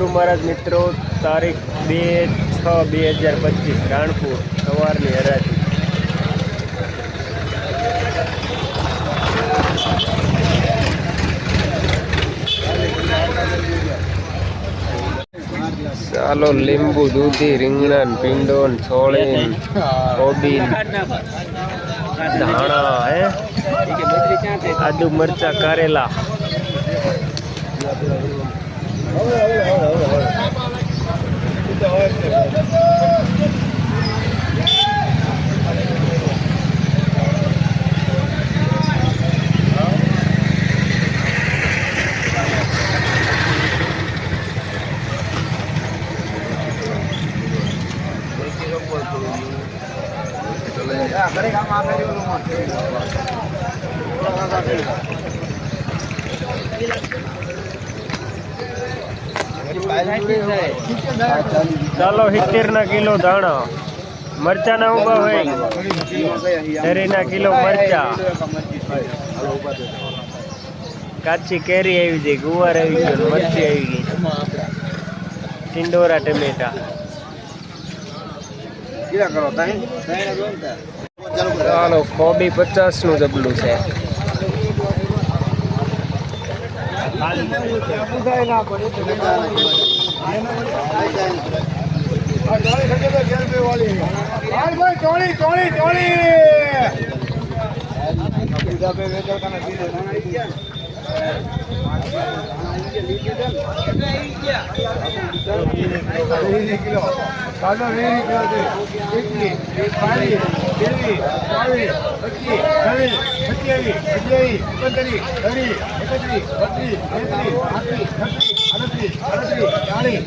ગુરુ મહારાજ મિત્રો, તારીખ બે છ બે હજાર પચીસ, રાણપુર, સવારની હરાજી. ચાલો, લીંબુ, દૂધી, રીંગણા પીંડો છોળીન કોબીન ધાણા, હે? આદુ મરચા, કારેલા. ચાલો. સિત્તેર ના કિલો ધાણા. મરચા ના ઊભા હોય. શેરીના કિલો મરચા. કાચી કેરી આવી ગઈ ગુવાર આવી ગયો મરચી આવી ગઈ. ટિંડોરા ટમેટા. ચાલો કોબી પચાસનું જબલું છે. કાલો કિલો એકલી બાવીસ પચીસ છવ્વીસ સત્યાવીસ અઠ્યાવીસ ઓગણત્રીસ ત્રીસ એકત્રીસ બત્રીસ તેત્રીસ પાંત્રીસ છત્રીસ અડત્રીસ અડત્રીસ ચાલીસ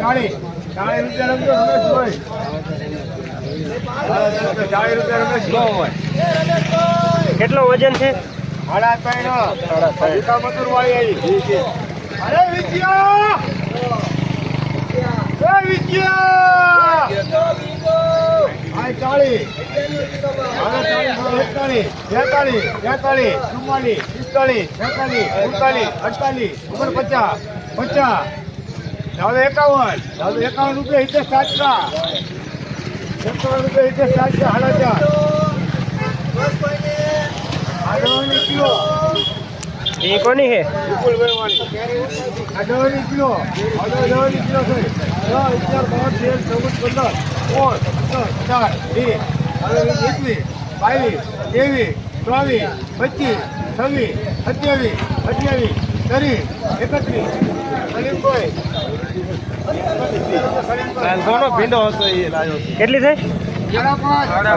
ચાલીસ ચાલીસ રૂપિયા રમજો રમેશ ભાઈ. ચાલીસ રૂપિયા રમેશ ભાઈ. કેટલો વજન છે? સાડા ત્રણ. વિકા મજૂર વાળી આવી અરે વિજયા વિજયા બેતાલીસ તેતાલીસ ચુમ્માલીસ પિસ્તાલીસ છેતાલીસ ઉડતાલીસ અડતાલીસ ઓગણપચાસ પચાસ ચાલો એકાવન ચાલો એકાવન રૂપિયા હિતે સાતસા એકાવન રૂપિયા હિતે સાતસા સાડા ચાર આડવાની કિલો. એ કોની હે અઢારની કિલો. અઢારની કિલો છે. દસ અગિયાર બાર તેર ચૌદ પંદર. સોળ ચાર વીસ એકવીસ બાવીસ ત્રેવીસ ચોવીસ પચીસ છવ્વીસ સત્યાવીસ અઠ્યાવીસ ત્રીસ એકત્રીસ. સલીમભાઈ ભીંડો હતો એ લાવ્યો કેટલી થઈ? સાડા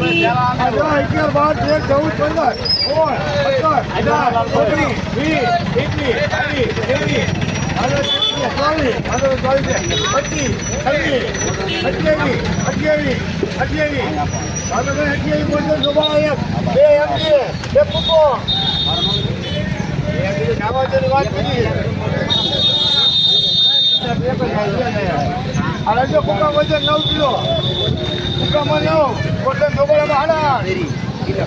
અગિયાર ભાઈ અઠ્યાવીસ બોલતો શોભા એક બે એમ બે પૂકો જો કુકા વજન નવ કિલો કુકામાં નવ કોટન ઢોકળામાં હાડા ગયો.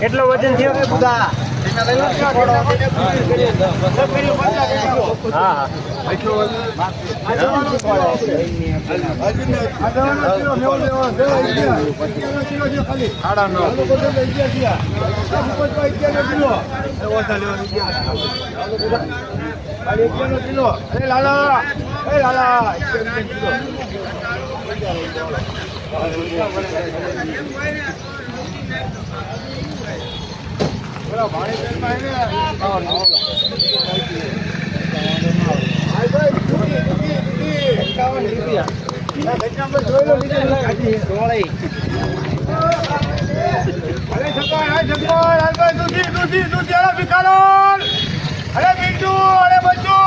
કેટલો વજન થયો બધા? અરે લાલા કિલો બોલો ભાણેજમાં એને હાય ભાઈ દુખી દુખી દુખી 51 રૂપિયા આ ઘટનામાં જોઈ લો બીજું કાઢી અરે જગવાન હાય જગવાન હાય ભાઈ દુખી દુખી દુખી અરે ભિખારોન અરે બિટ્ટુ અરે બચ્ચુ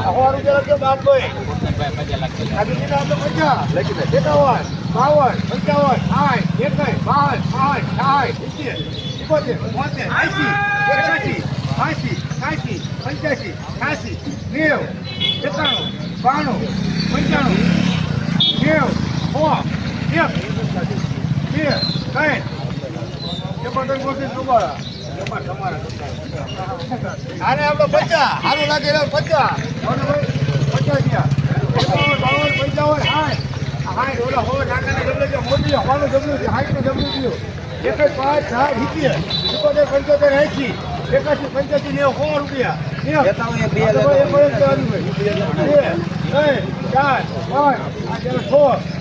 અખબાર ઉજાલા કે બાપભાઈ આ બીજી નામ તો પચાસ એકાવન બાવન પંચાવન સાઠ એકસઠ બાવન સાઠ સાઠ સિત્તોતેર બોતેર એંસી એક્યાસી એંસી એંસી પંચ્યાસી છ્યાસી નેવ એકાણું બાણું પંચાણું નેવ સો એક બે ત્રણ એમાં એમાં તમારા આને આપણે પચાસ. સારું લાગે પચાસ. પચાસ ગયા મોટી હવાનું ડબલું છે સાઠનું ડબલું થયું એક જ પાંચ સાઠ સિત્તેર સિત્તોતેર પંચોતેર એંસી એકાસી પંચ્યાસી નેવું સો રૂપિયા ચાર પાંચ છ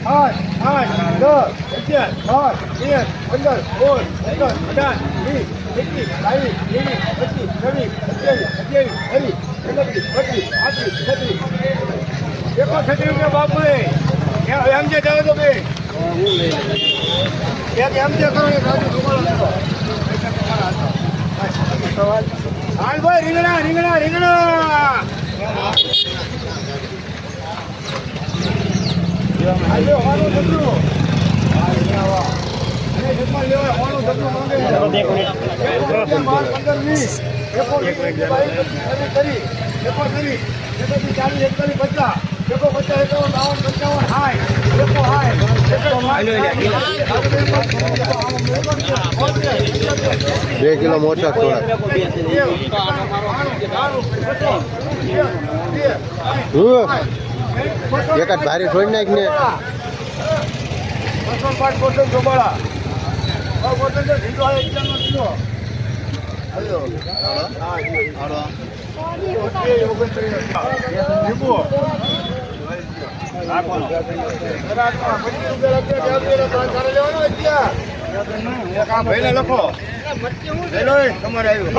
આઠ આઠ દસ અગિયાર બાર તેર પંદર સોળ સત્તર અઢાર વીસ એકવીસ બાવીસ ત્રેવીસ પચીસ છવ્વીસ સત્યાવીસ અઠ્યાવીસ ત્રીસ એકત્રીસ બત્રીસ પાંત્રીસ છત્રીસ એકો છત્રીસ રૂપિયા બાપુ એમ જે જાવ તો બે એક એમ જે કરો કરો. હાલ ભાઈ, રીંગણા રીંગણા રીંગણા હોવાનું છે. એક મિનિટ એક ત્રીસ. એકો પચાસ. એકો પચાસ, એકાવન, બાવન, પંચાવન, સાઠ. એકો સાઠ. બે કિલો મોટા થોડા. એકાદ ભારી છોડી નાખ ને. બસો પાંચ બોટલ હવે બોટલ તો ઢીંડો આવે એકદમ હલો. હા લીંબુ રાખવાનો પચીસ રૂપિયા લખે તમારે આવ્યું